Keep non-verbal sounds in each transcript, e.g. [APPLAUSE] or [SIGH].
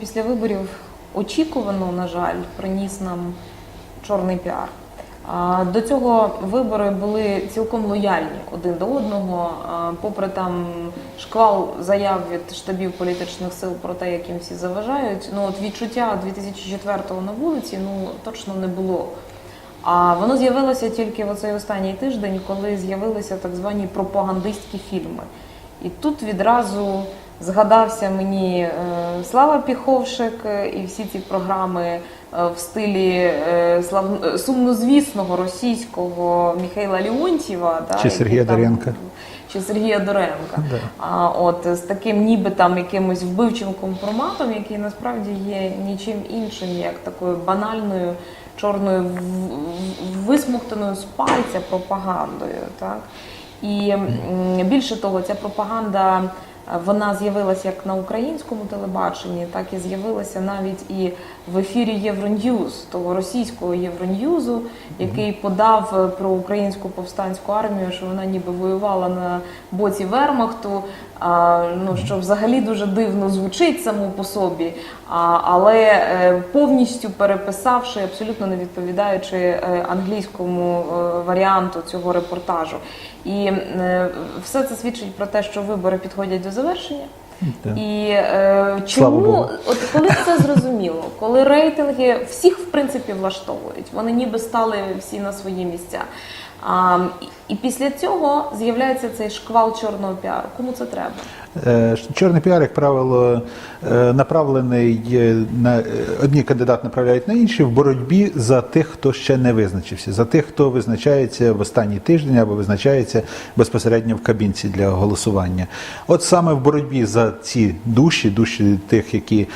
після виборів очікувано, на жаль, приніс нам чорний піар. До цього вибори були цілком лояльні один до одного, попри там шквал заяв від штабів політичних сил про те, як їм всі заважають. Ну от відчуття 2004-го на вулиці ну точно не було. А воно з'явилося тільки в оцей останній тиждень, коли з'явилися так звані пропагандистські фільми. І тут відразу згадався мені е, Слава Піховшик е, і всі ці програми е, в стилі сумнозвісного російського Михайла Леонтьєва. Чи Сергія Доренка. Чи Сергія Доренка. Да. А от з таким ніби там якимось вбивчим компроматом, який насправді є нічим іншим, як такою банальною чорною висмоктаною з пальця пропагандою. Так? І більше того, ця пропаганда. Вона з'явилася як на українському телебаченні, так і з'явилася навіть і в ефірі Євроньюз, того російського Євроньюзу, який подав е, про українську повстанську армію, що вона ніби воювала на боці Вермахту. Ну що взагалі дуже дивно звучить само по собі, але е, повністю переписавши, абсолютно не відповідаючи е, англійському е, варіанту цього репортажу. І все це свідчить про те, що вибори підходять до завершення. І е, чому от коли це зрозуміло, коли рейтинги всіх в принципі влаштовують, вони ніби стали всі на свої місця. А, і, після цього з'являється цей шквал чорного піару. Кому це треба? Е, Чорний піар, як правило, е, направлений е, на одні кандидати направляють на інші в боротьбі за тих, хто ще не визначився, за тих, хто визначається в останній тиждень або визначається безпосередньо в кабінці для голосування. От саме в боротьбі за ці душі, душі тих, які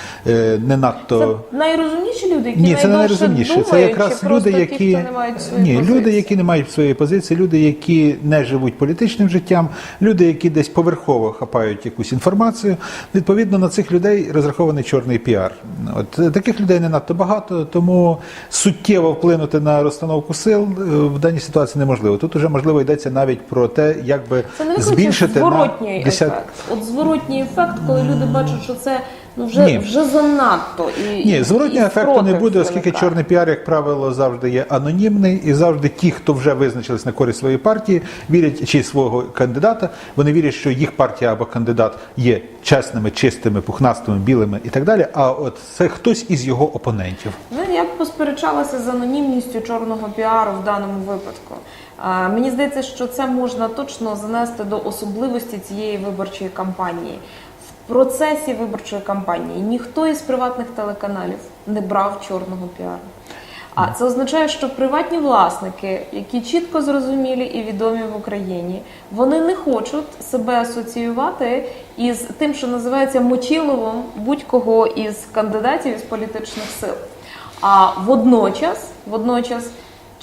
не надто Це найрозумніші люди, які ні, це не найдовше найрозумніше. думають, Це якраз люди, які ті, не мають своєї ні, позиції? люди, які не мають своєї позиції, люди, які не живуть політичним життям, люди, які десь поверхово хапають якусь інформацію. Відповідно на цих людей розрахований чорний піар. От е, таких людей не надто багато, тому суттєво вплинути на розстановку сил е, в даній ситуації неможливо. Тут уже можливо йдеться навіть про те, як би збільшити зворотній на 10... ефект. От зворотній ефект, коли люди бачать, що це ну вже, Ні. вже занадто. І, Ні, зворотнього ефекту не буде, оскільки виникає. чорний піар, як правило, завжди є анонімний, і завжди ті, хто вже визначились на користь своєї партії, вірять чи свого кандидата, вони вірять, що їх партія або кандидат є чесними, чистими, пухнастими, білими і так далі. А от це хтось із його опонентів. Ну, я б посперечалася з анонімністю чорного піару в даному випадку. А, мені здається, що це можна точно занести до особливості цієї виборчої кампанії. Процесі виборчої кампанії ніхто із приватних телеканалів не брав чорного піару. А це означає, що приватні власники, які чітко зрозумілі і відомі в Україні, вони не хочуть себе асоціювати із тим, що називається мочиловом будь-кого із кандидатів із політичних сил. А водночас, водночас,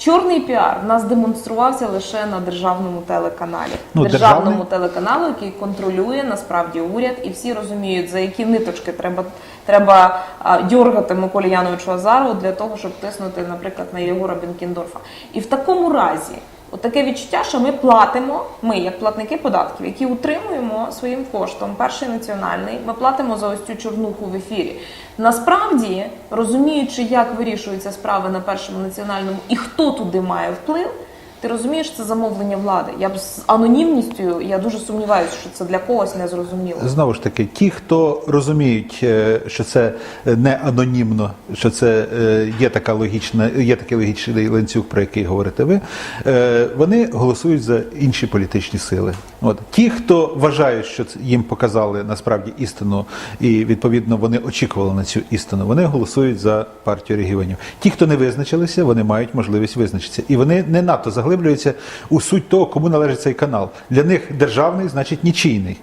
чорний піар в нас демонструвався лише на державному телеканалі, Ну, державному державний- телеканалу, який контролює насправді уряд, і всі розуміють, за які ниточки треба, треба а, дьоргати Миколі Яновичу Азарову для того, щоб тиснути, наприклад, на Єгора Бенкіндорфа. І в такому разі. От таке відчуття, що ми платимо, ми як платники податків, які утримуємо своїм коштом перший національний, ми платимо за ось цю чорнуху в ефірі. Насправді, розуміючи, як вирішуються справи на першому національному і хто туди має вплив, ти розумієш, це замовлення влади. Я б з анонімністю, я дуже сумніваюся, що це для когось не зрозуміло. Знову ж таки, ті, хто розуміють, е, що це не анонімно, що це е, є така логічна, є такий логічний ланцюг, про який говорите ви, е, вони голосують за інші політичні сили. От ті, хто вважають, що їм показали насправді істину, і відповідно вони очікували на цю істину, вони голосують за партію регіонів. Ті, хто не визначилися, вони мають можливість визначитися, і вони не надто заглиблюються у суть того, кому належить цей канал. Для них державний значить нічийний.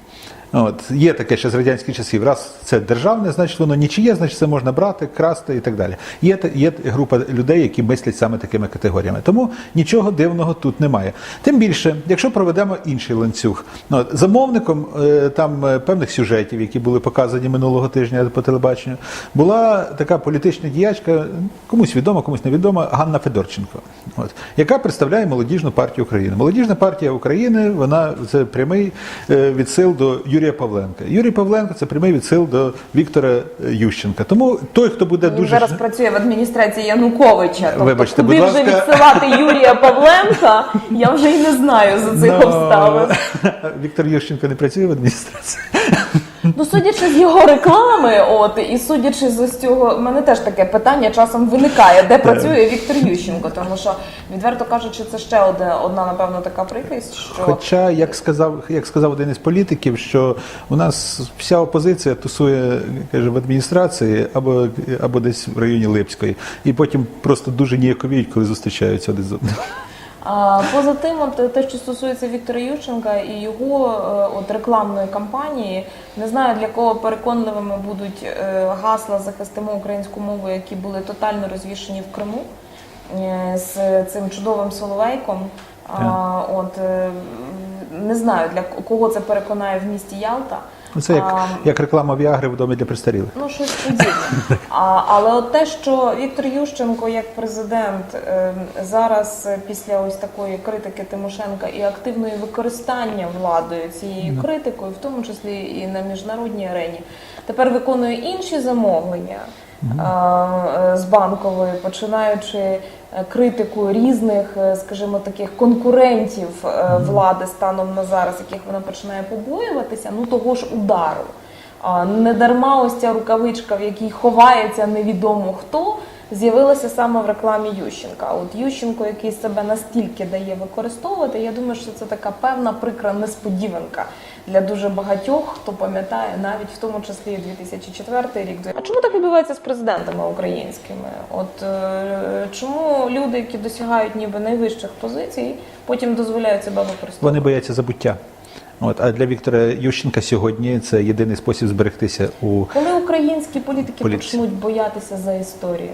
От є таке ще з радянських часів. Раз це державне, значить воно нічиє, значить це можна брати, красти і так далі. Є є група людей, які мислять саме такими категоріями. Тому нічого дивного тут немає. Тим більше, якщо проведемо інший ланцюг, ну, от, замовником е, там е, певних сюжетів, які були показані минулого тижня по телебаченню, була така політична діячка, комусь відома, комусь невідома, Ганна Федорченко, от, яка представляє молодіжну партію України. Молодіжна партія України, вона це прямий е, відсил до Юрія Павленка. Юрій Павленко це прямий відсил до Віктора е, Ющенка. Тому той, хто буде дуже зараз працює в адміністрації Януковича. Тобто, Вибачте, куди будь вже ласка. відсилати Юрія Павленка, я вже й не знаю за цих Но... обставин. [LAUGHS] Віктор Ющенко не працює в адміністрації. Ну, судячи з його реклами, от і судячи з ось цього, в мене теж таке питання часом виникає, де працює Віктор Ющенко, тому що відверто кажучи, це ще одна, одна напевно така прикрість, що Хоча, як сказав, як сказав один із політиків, що у нас вся опозиція тусує каже, в адміністрації або, або десь в районі Липської, і потім просто дуже ніяковіють, коли зустрічаються один з одним. Поза тим, от, те, що стосується Віктора Ющенка і його е, от рекламної кампанії, не знаю для кого переконливими будуть е, гасла захистимо українську мову, які були тотально розвішені в Криму е, з цим чудовим соловейком. А, от е, не знаю для кого це переконає в місті Ялта. Ну, Це як, А, як реклама Віагри в домі для престарілих. Ну, щось подібне. А, але от те, що Віктор Ющенко як президент е, зараз е, після ось такої критики Тимошенка і активної використання владою цією критикою, в тому числі і на міжнародній арені, тепер виконує інші замовлення. е, е, З банкової, починаючи критику різних, е, скажімо, таких конкурентів е, влади станом на зараз, яких вона починає побоюватися, ну того ж удару. Не дарма ось ця рукавичка, в якій ховається невідомо хто, з'явилася саме в рекламі Ющенка. От Ющенко, який себе настільки дає використовувати, я думаю, що це така певна прикра несподіванка для дуже багатьох, хто пам'ятає навіть в тому числі і 2004 рік. А чому так відбувається з президентами українськими? От е, чому люди, які досягають ніби найвищих позицій, потім дозволяють себе використовувати? Вони бояться забуття. От, а для Віктора Ющенка сьогодні це єдиний спосіб зберегтися у Коли українські політики Політиці. почнуть боятися за історію?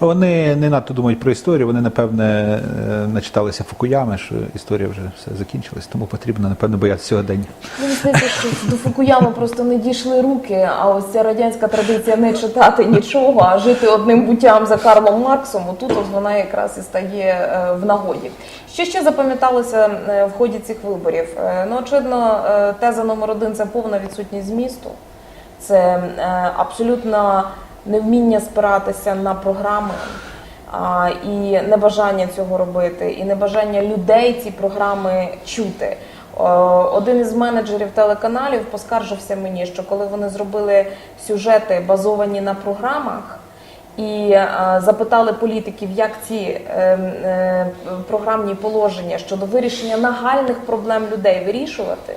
Вони не надто думають про історію, вони, напевне, е, начиталися Фукуями, що історія вже все закінчилась, тому потрібно, напевно, боятися сьогодення. Мені здається, що до Фукуями просто не дійшли руки, а ось ця радянська традиція не читати нічого, а жити одним буттям за Карлом Марксом, тут вона якраз і стає е, в нагоді. Що ще запам'яталося е, в ході цих виборів? Е, Ну, очевидно, е, теза номер один це повна відсутність змісту. Це абсолютно невміння спиратися на програми і небажання цього робити, і небажання людей ці програми чути. Один із менеджерів телеканалів поскаржився мені, що коли вони зробили сюжети базовані на програмах. І е, запитали політиків, як ці е, е, програмні положення щодо вирішення нагальних проблем людей вирішувати,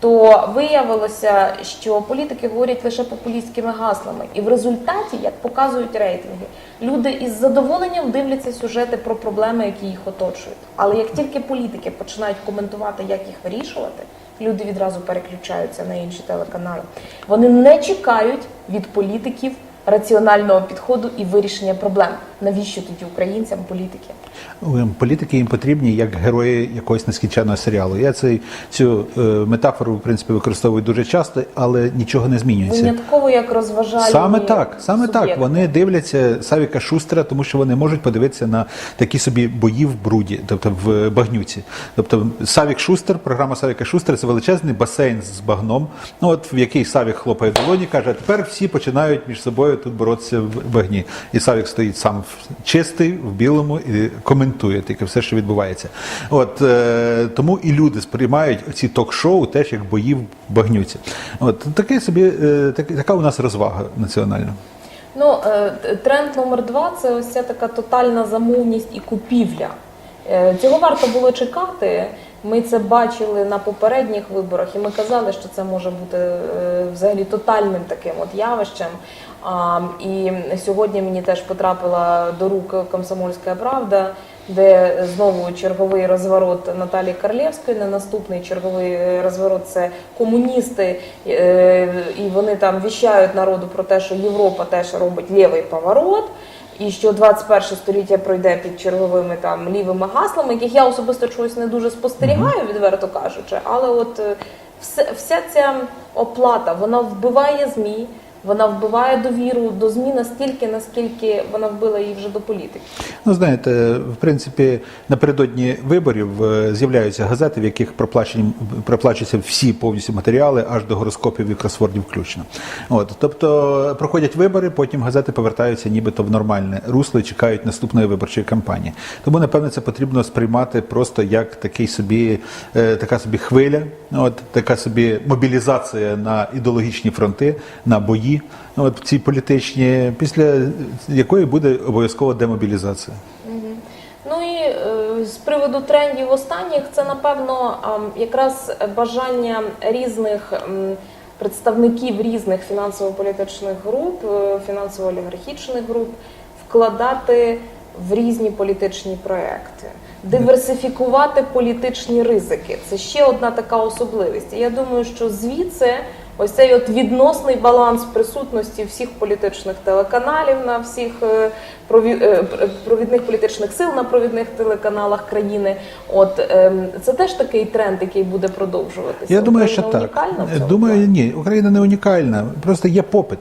то виявилося, що політики говорять лише популістськими гаслами, і в результаті, як показують рейтинги, люди із задоволенням дивляться сюжети про проблеми, які їх оточують. Але як тільки політики починають коментувати, як їх вирішувати, люди відразу переключаються на інші телеканали. Вони не чекають від політиків раціонального підходу і вирішення проблем. Навіщо тоді українцям політики? Ем, Політики їм потрібні як герої якогось нескінченного серіалу. Я цей, цю е, метафору, в принципі, використовую дуже часто, але нічого не змінюється. Винятково як розважальні Саме так, саме так. Вони дивляться Савіка Шустера, тому що вони можуть подивитися на такі собі бої в бруді, тобто в багнюці. Тобто Савік Шустер, програма Савіка Шустера це величезний басейн з багном. Ну от в який Савік хлопає долоні, каже, а тепер всі починають між собою тут боротися в багні. І Савік стоїть сам чистий, в білому і коментує тільки все, що відбувається. От е, тому і люди сприймають ці ток-шоу теж як бої в багнюці. От таке собі, е, так- така у нас розвага національна. Ну, е, тренд номер два це ось ця така тотальна замовність і купівля. Е, Цього варто було чекати. Ми це бачили на попередніх виборах, і ми казали, що це може бути е, взагалі тотальним таким от явищем. А, І сьогодні мені теж потрапила до рук комсомольська правда, де знову черговий розворот Наталії Карлєвської, не наступний черговий е, розворот це комуністи, е, і вони там віщають народу про те, що Європа теж робить лівий поворот. І що 21 століття пройде під черговими там лівими гаслами, яких я особисто чогось не дуже спостерігаю, відверто кажучи. Але от е, все, вся ця оплата вона вбиває змі, Вона вбиває довіру до ЗМІ настільки, наскільки вона вбила її вже до політики. Ну, знаєте, в принципі, напередодні виборів е, з'являються газети, в яких проплачені проплачуються всі повністю матеріали, аж до гороскопів і кросвордів включно. От, тобто проходять вибори, потім газети повертаються нібито в нормальне русло і чекають наступної виборчої кампанії. Тому, напевно, це потрібно сприймати просто як такий собі, е, така собі хвиля, от така собі мобілізація на ідеологічні фронти, на бої. От ці політичні, після якої буде обов'язково демобілізація. Ну і е, з приводу трендів останніх, це напевно якраз бажання різних представників різних фінансово-політичних груп, е, фінансово-олігархічних груп вкладати в різні політичні проекти. Диверсифікувати політичні ризики це ще одна така особливість. І я думаю, що звідси ось цей от відносний баланс присутності всіх політичних телеканалів на всіх е, е, пр- провідних політичних сил на провідних телеканалах країни. От ем, це теж такий тренд, який буде продовжуватися. Я думаю, що Україна так. унікальна в цьому Думаю, ні, Україна не унікальна. Просто є попит.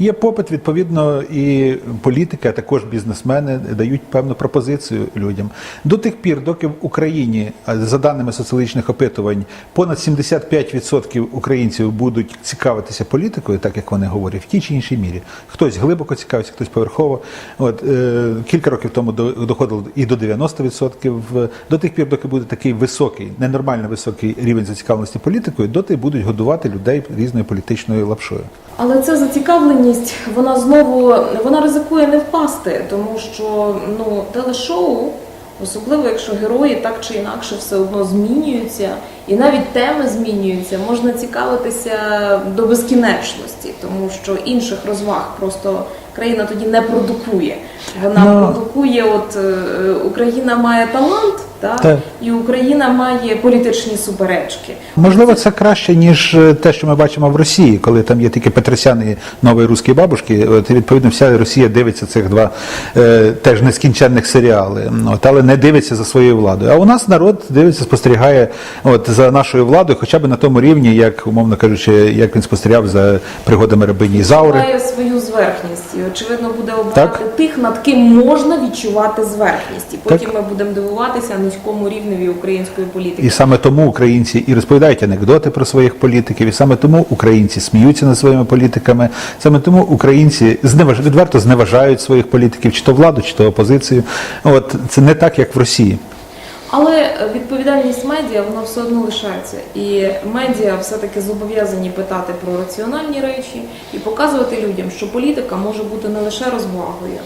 Є попит, відповідно, і політики, а також бізнесмени дають певну пропозицію людям. До тих пір, доки в Україні, за даними соціологічних опитувань, понад 75% українців будуть цікавитися політикою, так як вони говорять, в тій чи іншій мірі. Хтось глибоко цікавиться, хтось поверхово. От е, кілька років тому до- доходило і до 90%. До тих пір, доки буде такий високий, ненормально високий рівень зацікавленості політикою, доти будуть годувати людей різною політичною лапшою. Але ця зацікавленість, вона знову вона ризикує не впасти, тому що ну телешоу, особливо якщо герої так чи інакше все одно змінюються, і навіть теми змінюються, можна цікавитися до безкінечності, тому що інших розваг просто країна тоді не продукує. Вона Ну. продукує, от е, Україна має талант, так? Так. і Україна має політичні суперечки. Можливо, це краще, ніж е, те, що ми бачимо в Росії, коли там є тільки Петросян і нові русські бабушки. От, відповідно, вся Росія дивиться цих два е, теж нескінченних серіали, от, але не дивиться за своєю владою. А у нас народ дивиться, спостерігає от, за нашою владою, хоча б на тому рівні, як, умовно кажучи, як він спостерігав за пригодами рабині Ізаури. має свою зверхність і очевидно буде обирати Так. тих, над ким можна відчувати зверхність. І потім ми будемо дивуватися низькому рівневі української політики. І саме тому українці і розповідають анекдоти про своїх політиків, і саме тому українці сміються над своїми політиками, саме тому українці зневаж... відверто зневажають своїх політиків, чи то владу, чи то опозицію. От це не так, як в Росії. Але відповідальність медіа вона все одно лишається. І медіа все-таки зобов'язані питати про раціональні речі і показувати людям, що політика може бути не лише розвагою,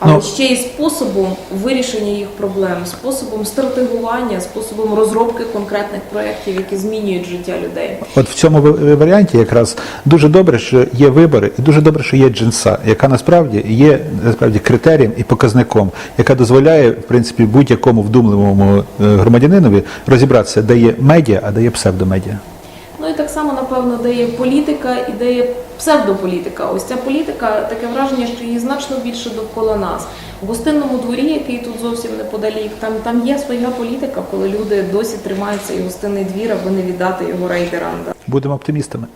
але Ну. ще й способом вирішення їх проблем, способом стратегування, способом розробки конкретних проєктів, які змінюють життя людей. От в цьому варіанті якраз дуже добре, що є вибори, і дуже добре, що є джинса, яка насправді є насправді критерієм і показником, яка дозволяє в принципі будь-якому вдумливому е, громадянинові розібратися, де є медіа, а де є псевдомедіа. Ну і так само, напевно, де є політика і де є псевдополітика. Ось ця політика, таке враження, що її значно більше довкола нас. В гостинному дворі, який тут зовсім неподалік, там, там є своя політика, коли люди досі тримаються і гостинний двір, аби не віддати його рейдерам. Будемо оптимістами.